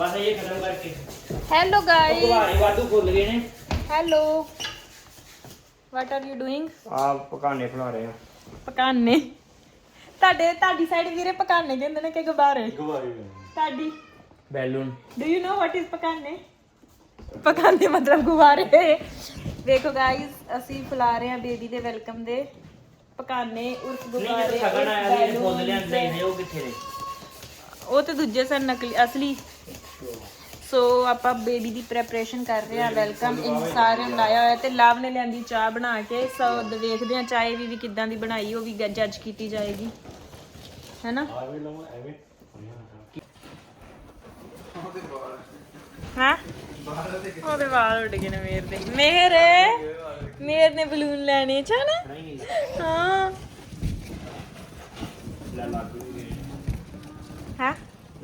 ਬਸ ਇਹ ਖਤਮ ਕਰਕੇ। ਹੈਲੋ ਗਾਇਸ ਗੁਬਾਰੇ ਵਾਧੂ ਫੁੱਲ ਗਏ ਨੇ। Hello what are you doing ਆ ਪਕਾਨੇ ਫਲਾ ਰਹੇ ਆ। ਪਕਾਨੇ? ਤੁਹਾਡੇ ਤੁਹਾਡੀ ਸਾਈਡ ਵੀਰੇ ਪਕਾਨੇ ਕਹਿੰਦੇ ਨੇ ਕਿ ਗੁਬਾਰੇ? ਗੁਬਾਰੇ। ਤੁਹਾਡੀ? Balloon. Do you know what is ਪਕਾਨੇ? ਪਕਾਨੇ ਮਤਲਬ ਗੁਬਾਰੇ। ਵੇਖੋ ਗਾਇਸ ਅਸੀਂ ਫੁਲਾ ਰਹੇ ਹਾਂ ਬੇਬੀ ਦੇ ਵੈਲਕਮ ਦੇ। ਪਕਾਨੇ ਉਰਫ ਨਹੀਂ ਗੁਬਾਰੇ ਜਦੋਂ ਸਗਨ ਆਇਆ ਸੀ ਫੁੱਲ balloons, ਲਿਆਂਦੇ ਨੇ ਉਹ ਕਿੱਥੇ ਨੇ? ਉਹ ਤੇ ਦੂਜੇ ਸਨ ਨਕਲੀ ਅਸਲੀ ਸੋ ਆਪਾਂ ਬੇਬੀ ਦੀ ਪ੍ਰੈਪਰੇਸ਼ਨ ਕਰ ਰਹੇ ਹਾਂ ਵੈਲਕਮ ਇਨ ਸਾਰਿਆਂ ਨੂੰ ਲਾਇਆ ਹੋਇਆ ਤੇ ਲਵ ਨੇ ਲਿਆਂਦੀ ਚਾਹ ਬਣਾ ਕੇ। ਸੋ ਦ- ਵੇਖਦੇ ਹਾਂ ਚਾਹ ਵੀ ਵੀ ਕਿੱਦਾਂ ਦੀ ਬਣਾਈ ਉਹ ਵੀ ਜੱਜ ਕੀਤੀ ਜਾਏਗੀ। ਹੈਨਾ? ਹਾਂ? ਉਹਦੇ ਵਾਲ ਉੱਡ ਗਏ ਨੇ ਮੇਰ ਦੇ। ਮੇਰ? ਮੇਰ ਨੇ ਬਲੂਨ ਲੈਣੇ ਚਾਹਨਾ ਨਹੀਂ ਹਾਂ। ਲੱਗ ਵੀ ਗਏ ਨੇ। ਹਾਂ?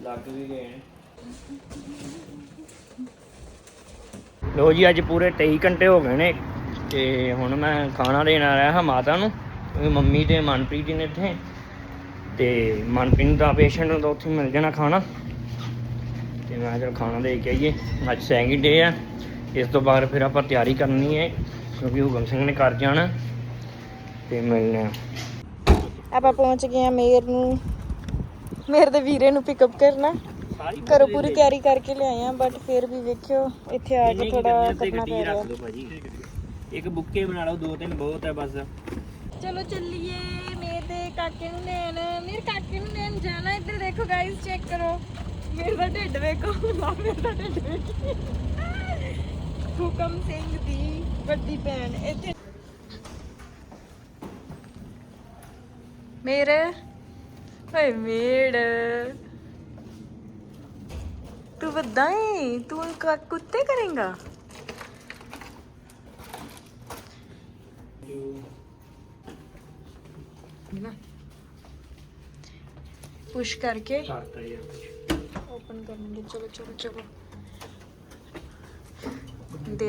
ਲੱਗ ਵੀ ਗਏ ਨੇ। ਲੋ ਜੀ, ਅੱਜ ਪੂਰੇ 23 ਘੰਟੇ ਹੋ ਗਏ ਨੇ ਤੇ ਹੁਣ ਮੈਂ ਖਾਣਾ ਦੇਣ ਆ ਰਿਹਾ ਹਾਂ ਮਾਤਾ ਨੂੰ ਮੰਮੀ ਤੇ ਮਨਪ੍ਰੀਤ ਜੀ ਨੇ ਇੱਥੇ। ਤੇ ਮਨਪ੍ਰੀਤ ਦਾ ਪੇਸ਼ੈਂਟ ਦਾ ਉੱਥੇ ਮਿਲ ਜਾਣਾ ਖਾਣਾ। ਤੇ ਮੈਂ ਚਲ ਖਾਣਾ ਦੇ ਕੇ ਆਈਏ। ਅੱਜ ਸੈਕਿੰਡ ਡੇ ਆ। ਇਸ ਤੋਂ ਬਾਅਦ ਫਿਰ ਆਪਾਂ ਤਿਆਰੀ ਕਰਨੀ ਹੈ, ਕਿਉਂਕਿ ਹੁਕਮ ਸਿੰਘ ਨੇ ਕਰ ਜਾਣਾ। ਤੇ ਮਿਲਣਾ ਆਪਾਂ ਪਹੁੰਚ ਗਏ ਆ ਮੇਰ ਨੂੰ। ਮੇਰ ਦੇ ਵੀਰੇ ਨੂੰ ਪਿਕਅਪ ਕਰਨਾ। ਘਰੋਂ ਪੂਰੀ ਤਿਆਰੀ ਕਰਕੇ ਲਿਆਏ ਆ ਬਟ ਫਿਰ ਵੀ ਵੇਖਿਓ ਇੱਥੇ ਆ ਕੇ ਥੋੜਾ ਕਰਨਾ ਪੈ ਰਿਹਾ। ਇੱਕ ਬੁੱਕੇ ਬਣਾ ਲਓ ਦੋ ਤਿੰਨ ਬਹੁਤ ਹੈ ਬਸ। ਚਲੋ ਚੱਲੀਏ ਮੇਰ ਕਾਕੇ ਨੂੰ ਲੈਣ। ਮੇਰੇ ਕਾਕੇ ਨੂੰ ਲੈਣ ਜਾਣਾ ਇੱਧਰ ਦੇਖੋ ਗਾਇਸ ਚੈੱਕ ਕਰੋ। ਮੇਰੇ ਦਾ ਢਿੱਡ ਵੇਖੋ ਨਾ ਮੇਰੇ ਦਾ ਢਿੱਡ ਵੇਖੋ। ਹੁਕਮ ਸਿੰਘ ਦੀ ਵੱਡੀ ਭੈਣ ਇੱਥੇ। ਮੇਰੇ ਓਏ ਮੇੜ।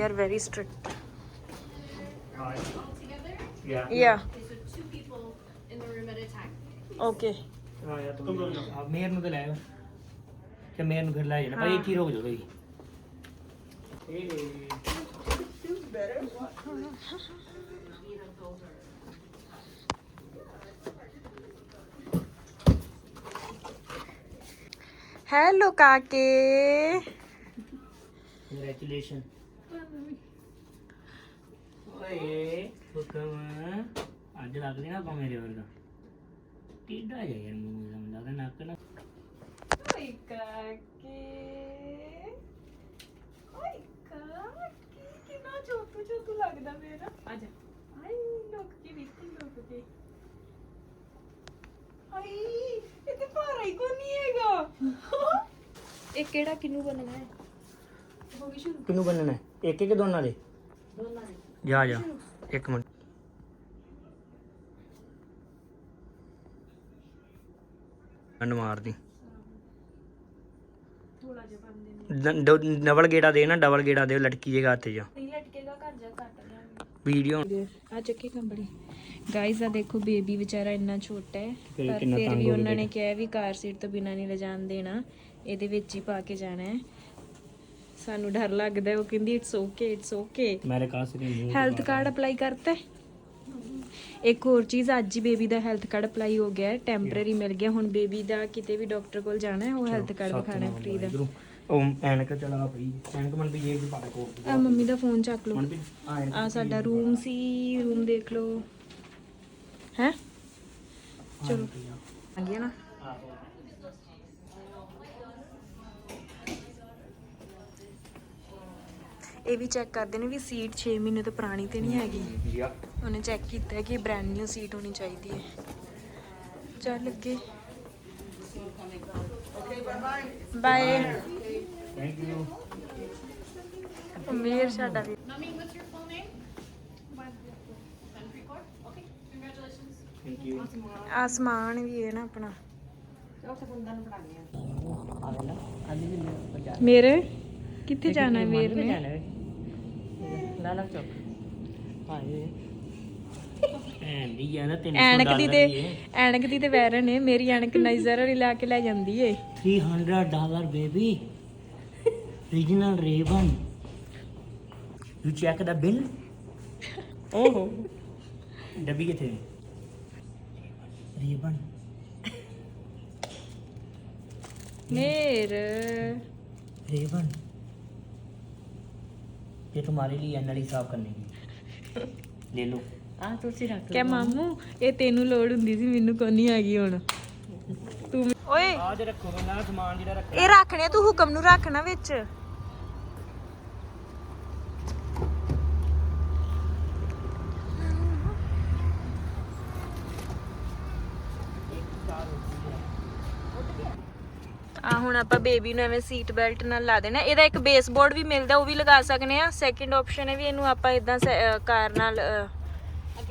Are very strict ਯਾ yeah So two people in the room at a time. okay ਆਇਆ ਤੂੰ ਆ ਮੇਰ ਨੂੰ ਤੇ ਲੈ ਆਓ। ਤੇ ਮੈਂ ਫਿਰ ਲੈ ਜਾਣਾ। ਭਾਈ ਇੱਥੇ ਰੋਕ ਜੋ ਭਾਈ ਹੈਲੋ ਕਾਕੇ। ਕੰਗ੍ਰੈਚੁਲੇਸ਼ਨ ਓਏ ਹੁਕਮ। ਅੱਜ ਲੱਗ ਨਾ ਪਾ ਮੇਰੇ ਵਰਗਾ। ਟੀਡਾ ਜਿਹਾ ਯਾਰ ਮੂੰਹ ਦਾ ਮੁੰਡਾ ਉਹਦਾ ਕਿਹੜਾ ਕਿਨੂੰ ਬਣਨਾ ਹੈ? ਹੋ ਗਈ ਸ਼ੁਰੂ। ਕਿਨੂੰ ਬੰਨਣਾ ਹੈ? ਇੱਕ ਇੱਕ ਦੋਨਾਂ ਦੇ? ਦੋਨਾਂ ਦੇ। ਜਾ ਜਾ। ਇੱਕ ਮਿੰਟ। ਅੰਡ ਮਾਰਦੀ। ਥੋੜਾ ਜਿਹਾ ਡਬਲ ਗੇੜਾ ਦੇ ਨਾ ਡਬਲ ਗੇੜਾ ਦੇ ਲਟਕੀ ਜੇ ਹੱਥ ਜਾ ਨਹੀਂ ਲਟਕੇਗਾ ਘਰ ਜਾ ਕੱਟ ਲਿਆਂਗੇ ਵੀਡੀਓ। ਆ ਚੱਕੀ ਕੰਬੜੀ ਗਾਇਸ ਆ ਦੇਖੋ ਬੇਬੀ ਵਿਚਾਰਾ ਇੰਨਾ ਛੋਟਾ ਹੈ। ਫਿਰ ਪਰ ਕਿੰਨਾ ਫਿਰ ਤੰਗ ਵੀ ਹੋ ਉਹਨਾਂ ਨੇ ਕਿਹਾ ਵੀ ਕਾਰ ਸੀਟ ਤੋਂ ਬਿਨਾਂ ਨਹੀਂ ਲਿਜਾਣ ਦੇਣਾ। ਇਹਦੇ ਵਿੱਚ ਹੀ ਪਾ ਕੇ ਜਾਣਾ ਹੈ। ਸਾਨੂੰ ਡਰ ਲੱਗਦਾ ਹੈ। ਉਹ ਕਹਿੰਦੀ ਇਟਸ ਓਕੇ ਇਟਸ ਓਕੇ ਮੇਰੇ ਕਾਸ ਨਹੀਂ ਹੈਲਥ ਕਾਰਡ ਅਪਲਾਈ ਕਰਤਾ ਹੈ? ਇੱਕ ਹੋਰ ਚੀਜ਼ ਅੱਜ ਹੀ ਬੇਬੀ ਦਾ ਹੈਲਥ ਕਾਰਡ ਅਪਲਾਈ ਹੋ ਗਿਆ ਹੈ। ਟੈਂਪਰੇਰੀ ਮਿਲ ਗਿਆ। ਹੁਣ ਬੇਬੀ ਦਾ ਕਿਤੇ ਵੀ ਡਾਕਟਰ ਕੋਲ ਜਾਣਾ ਹੈ ਉਹ ਹੈਲਥ ਕਾਰਡ ਵਿਖਾਣਾ ਹੈ ਫ੍ਰੀ ਦਾ। ਉਹ ਐਨਕ ਚਲਾ ਪਈ ਐਨਕ ਮਨ ਵੀ ਜੇਬ ਚ ਪਾ ਦੇ ਕੋਲ ਆ ਮੰਮੀ ਦਾ ਫੋਨ ਚੱਕ ਲਓ। ਮਨ ਵੀ ਆ ਐਨਕ ਆ ਸਾਡਾ ਰੂਮ ਸੀ ਰੂਮ ਦੇਖ ਲਓ। ਹੈ? ਚਲੋ। ਆ। ਗਿਆ ਨਾ? ਇਹ ਵੀ ਚੈੱਕ ਕਰਦੇ ਨੇ ਵੀ ਸੀਟ 6 ਮਹੀਨੇ ਤੋਂ ਪੁਰਾਣੀ ਤੇ ਨਹੀਂ ਹੈਗੀ। ਉਹਨੇ ਚੈੱਕ ਕੀਤਾ ਕਿ ਬ੍ਰੈਂਡ ਨਿਊ ਸੀਟ ਹੋਣੀ ਚਾਹੀਦੀ ਹੈ। ਚੱਲ ਅੱਗੇ। ਬਾਏ ਥੈਂਕ ਯੂ ਮੇਰ ਸਾਡਾ ਵੀ। Mummy, what's your full name? Manpreet Kaur? Okay, congratulations. Thank you ਆਸਮਾਨ ਵੀ ਹੈ ਨਾ ਆਪਣਾ। ਮੇਰੇ? ਕਿੱਥੇ ਜਾਣਾ ਵੀਰ ਨੇ? ਲੈ ਲੈ ਚੁੱਕ ਹਾਏ। ਐਨ ਦੀ ਯਾਰ 300 ਐਣਕ ਦੀ ਤੇ ਐਣਕ ਦੀ ਤੇ ਵੈਰਨ ਨੇ ਮੇਰੀ ਐਣਕ ਨਾਈਜ਼ਰ ਵਾਲੀ ਲਾ ਕੇ ਲੈ ਜਾਂਦੀ ਏ। 300 ਡਾਲਰ ਬੇਬੀ ਰੀਜਨਲ ਰੇਵਨ ਯੂ ਚੈੱਕ ਦਾ ਬਿੱਲ ਓਹੋ। ਡੱਬੀ ਕਿੱਥੇ? ਰੇਵਨ ਮੇਰ ਰੇਵਨ ये तुम्हारे लिए नली साफ करने की ले लो ਆ ਤੁਸੀਂ ਰੱਖ ਕਿ ਮਾਮੂ ਇਹ ਤੈਨੂੰ ਲੋੜ ਹੁੰਦੀ ਸੀ ਮੈਨੂੰ ਕੋਈ ਨਹੀਂ ਹੈਗੀ ਹੁਣ ਤੂੰ ਓਏ आज रखो ना सामान ਜਿਹੜਾ ਰੱਖ ਇਹ ਰੱਖਣੇ ਤੂੰ ਹੁਕਮ ਨੂੰ ਰੱਖਣਾ ਵਿੱਚ ਆ ਹੁਣ ਆਪਾਂ ਬੇਬੀ ਨੂੰ ਐਵੇਂ ਸੀਟ ਬੈਲਟ ਨਾਲ ਲਾ ਦੇਣਾ। ਇਹਦਾ ਇੱਕ ਬੇਸ ਬੋਰਡ ਵੀ ਮਿਲਦਾ ਉਹ ਵੀ ਲਗਾ ਸਕਨੇ ਆ ਸੈਕਿੰਡ ਆਪਸ਼ਨ ਹੈ ਵੀ ਇਹਨੂੰ ਆਪਾਂ ਇਦਾਂ ਕਾਰ ਨਾਲ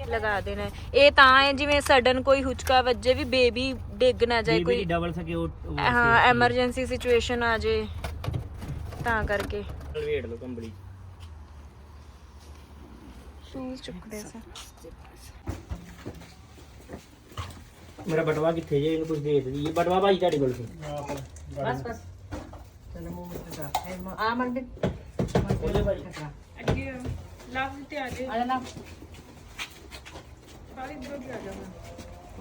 ਲਗਾ ਦੇਣਾ। ਇਹ ਤਾਂ ਹੈ ਜਿਵੇਂ ਸਡਨ ਕੋਈ ਹੁਚਕਾ ਵੱਜੇ ਵੀ ਬੇਬੀ ਡਿੱਗ ਨਾ ਜਾਏ ਕੋਈ ਡਬਲ ਸਕਿਉਰ ਹਾਂ ਐਮਰਜੈਂਸੀ ਸਿਚੁਏਸ਼ਨ ਆ ਜੇ ਤਾਂ ਕਰਕੇ। ਵੇਟ ਲਓ ਕੰਬਲੀ। ਸ਼ੂਜ਼ ਚੁੱਕਦੇ ਸੀ ਮੇਰਾ ਬਟਵਾ ਕਿੱਥੇ ਜੇ ਇਹਨੂੰ ਕੁਝ ਦੇ ਦਈਏ ਬਟਵਾ ਭਾਈ ਤੁਹਾਡੇ ਕੋਲ ਸੀ ਬਸ ਬਸ। ਚਲੋ ਮੂੰਹ ਵਿੱਚ ਰੱਖ ਆ ਮਨ ਵੀ ਉਹਦੇ ਭਾਈ ਅੱਗੇ ਲਵ ਤੇ ਆ ਜੇ ਆ ਨਾ ਬਾਲੀ ਬਰੋ ਆ ਜਾ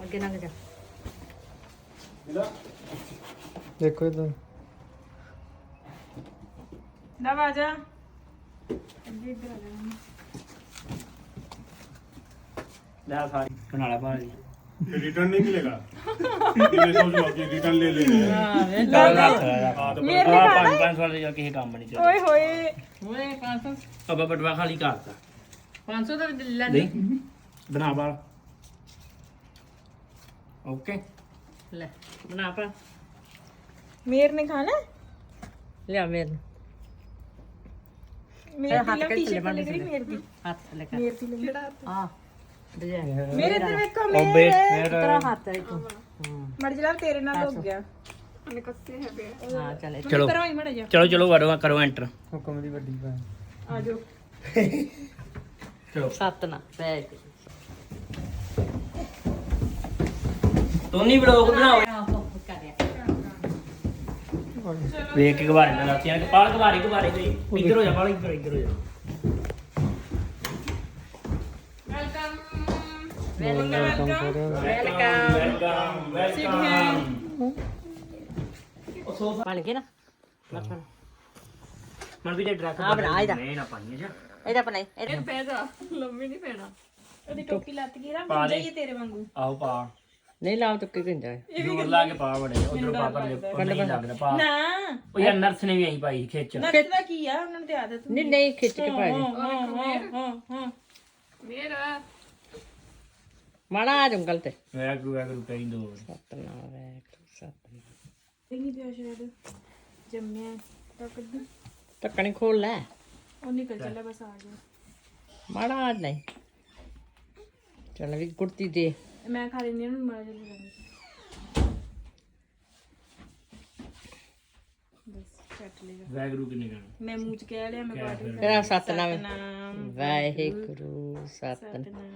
ਅੱਗੇ ਲੰਘ ਜਾ। ਦੇਖੋ ਇਧਰ। ਲਵ ਆ ਜਾ। ਅੱਗੇ ਇੱਧਰ ਆ ਜਾ ਲੈ ਸਾਰੀ। ਕਨਾਲਾ ਭਾਜੀ रिटर्न नहीं मिलेगा ये समझो आप ये रिटर्न ले लेंगे ਚੱਲ ਰੱਖ ਲੈ हाँ तो ਮੇਰੇ ਆ ਪੰਜ ਪੰਜ ਵਾਲੇ ਜਾ ਕਿਸੇ ਕੰਮ ਨਹੀਂ ਚੱਲ ਓਏ ਹੋਏ ਓਏ 500 ਆਪਾਂ ਬਟਵਾ ਖਾਲੀ ਕਰਤਾ 500 ਦਾ ਲੈ ਨਹੀਂ ਬਣਾ ਬਾਲ ਓਕੇ ਲੈ ਬਣਾ ਪਾ ਮੇਰ ਨੇ ਖਾਣਾ ਲਿਆ ਮੇਰੇ ਮੇਰ ਹੱਥ ਦੀ ਕਿੱਥੇ ਟੀ-ਸ਼ਰਟ ਬੰਨ੍ਹ ਲੱਗ ਰਹੀ ਸੀ? ਮੇਰ ਦੀ ਹੱਥ ਲੈ ਕੇ ਮੇਰ ਦੀ ਲੱਗ ਰਹੀ ਆ ਡਿਜ਼ਾਈਨ ਮੇਰੇ ਇੱਧਰ ਵੇਖੋ ਮੇਰੇ ਤੇਰਾ ਹੱਥ ਹੈ ਤੂੰ ਮੜ ਜਲਾ ਤੇਰੇ ਨਾਲ ਹੋ ਗਿਆ। ਹਾਂ ਚੱਲ ਚਲੋ। ਕਰਵਾਈ ਮੜ ਜਾ ਚਲੋ ਚਲੋ ਕਰੋ ਕਰੋ ਐਂਟਰ ਹੁਕਮ ਦੀ ਵੱਡੀ ਭੈਣ। ਆ ਜਾਓ। ਚਲੋ। ਸੱਤ ਨਾ ਬੈਗ ਤੋਨੀ ਬਲੌਗ ਬਣਾਓ। ਵੇਖ ਕੇ ਘਬਾਰੇ ਨਾਲ ਲਾਤੀਆਂ ਕਿ ਪਾਲ ਘਬਾਰੇ ਘਬਾਰੇ ਗਈ ਇੱਧਰ ਹੋ ਜਾ ਪਾਲ ਇੱਧਰ ਇੱਧਰ ਹੋ ਜਾ। ਵੈਲਕਮ ਵੈਲਕਮ ਵੈਲਕਮ ਬਣ ਗਿਆ ਨਾ ਬਸ ਮਨ ਵੀ ਤੇ ਡਰੈਸ ਹਾਂ, ਬਣਾ ਇਹਦਾ। ਨਹੀਂ ਨਾ ਪਾਈਏ ਜਾ ਇਹਦਾ ਬਣਾਈ ਇਹਦਾ ਪੈ ਜਾ ਲੰਮੀ ਨਹੀਂ ਪੈਣਾ ਉਹਦੀ ਟੋਪੀ ਲੱਤ ਗਈ ਨਾ ਪਾ ਬਣ ਤੇਰੇ ਵਾਂਗੂ ਆਓ ਪਾ ਨਹੀਂ ਲਾਉ ਤੱਕ ਕਿੰਦਾ ਜੋਰ ਲਾ ਕੇ ਪਾ ਬੜੇ ਉਧਰੋਂ ਪਾ ਪਰ ਨਹੀਂ ਲੱਗਦਾ ਪਾ ਨਾ ਉਹ ਯਾਰ ਨਰਸ ਨੇ ਵੀ ਇਹੀ ਪਾਈ ਖਿੱਚ ਨੱਚ ਦਾ ਕੀ ਆ ਉਹਨਾਂ ਨੂੰ ਤੇ ਆਦਤ ਨਹੀਂ ਨਹੀਂ ਖਿੱਚ ਕੇ ਪਾ ਹਾਂ ਹਾਂ ਹਾਂ ਹਾਂ Mira. ਮਾੜਾ ਆ ਜੰਗਲ ਤੇ। ਵੈਗਰੂ ਵੈਗਰੂ ਕਈ ਦੋ ਸਤਨਾ ਵੈਗ ਸਤਨਾ ਇਹ ਨਹੀਂ ਪਿਆ ਸ਼ਾਇਦ ਜੰਮਿਆ ਤਾਂ ਕੱਢੂ। ਟੱਕਣੀ ਖੋਲ ਲੈ। ਉਹ ਨਿਕਲ ਚੱਲਿਆ ਬਸ ਆ ਗਿਆ। ਮਾੜਾ ਆ ਨਹੀਂ ਚੱਲ ਵੀ ਕੁੜਤੀ ਦੇ। ਮੈਂ ਖਾ ਲੈਂਦੀ ਹਾਂ ਬਸ ਕੱਟ ਲੇਗਾ ਵੈਗਰੂ ਕਿੰਨੇ ਗਾਣੇ ਮੈਂ ਮੂੰਹ ਚ ਕਹਿ ਲਿਆ ਮੈਂ ਬਾਅਦ ਵਿੱਚ ਤੇਰਾ ਸਤਨਾਮ। ਵਾਹਿਗੁਰੂ ਸਤਨਾਮ। ਵਾਹਿਗੁਰੂ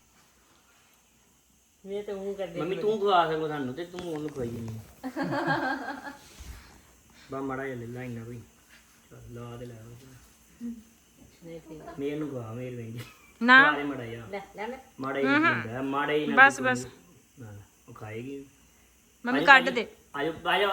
ਇਹ ਤੇ ਉਹ ਕਰਦੇ ਮੰਮੀ ਤੂੰ ਖਵਾ ਸਕੋ ਸਾਨੂੰ ਤੇ ਤੂੰ ਉਹਨੂੰ ਖਵਾਈ ਨਹੀਂ ਬਾ ਮੜਾ ਜਿਹਾ ਲੈ ਲਾ ਇੰਨਾ ਕੋਈ ਚੱਲ ਲਾ ਦੇ ਲੈ ਮੇਰੇ ਨੂੰ ਖਵਾ ਮੇਰੇ ਵੇਂਜ ਨਾ। ਕੁਆਰੇ ਮੜਾ ਜਾ ਲੈ ਲੈ ਮਾੜਾ ਹੀ ਹੁੰਦਾ ਮਾੜਾ ਹੀ ਨਾ ਬਸ ਬਸ। ਉਹ ਖਾਏਗੀ। ਮੰਮੀ ਕੱਢ ਦੇ। ਆਜੋ ਆਜੋ।